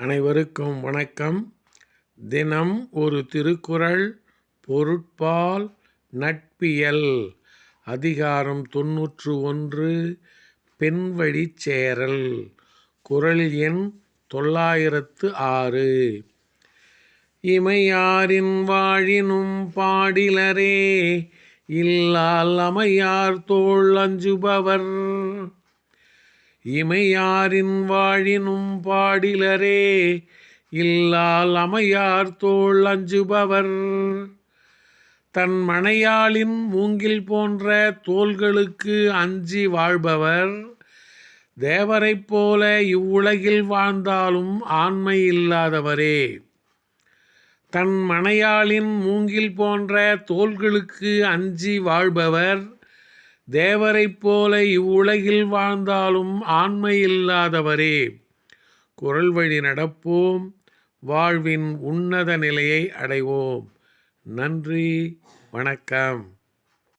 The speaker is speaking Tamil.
அனைவருக்கும் வணக்கம். தினம் ஒரு திருக்குறள் பொருட்பால் நட்பியல். அதிகாரம் தொன்னூற்று ஒன்று பெண்வழி சேரல். குரல் எண் தொள்ளாயிரத்து ஆறு. இமையாரின் வாழினும் பாடிலரே இல்லால் அமையார் தோல் அஞ்சுபவர். இமையாரின் வாழினும் பாடிலரே இல்லால் அமையார் தோல் அஞ்சுபவர். தன் மனையாளின் மூங்கில் போன்ற தோள்களுக்கு அஞ்சி வாழ்பவர். தேவரைப் போல இவ்வுலகில் வாழ்ந்தாலும் ஆண்மை இல்லாதவரே. தன் மனையாளின் மூங்கில் போன்ற தோள்களுக்கு அஞ்சி வாழ்பவர். தேவரைப் போல இவ்வுலகில் வாழ்ந்தாலும் ஆண்மை இல்லாதவரே. குரல் வழி நடப்போம். வாழ்வின் உன்னத நிலையை அடைவோம். நன்றி. வணக்கம்.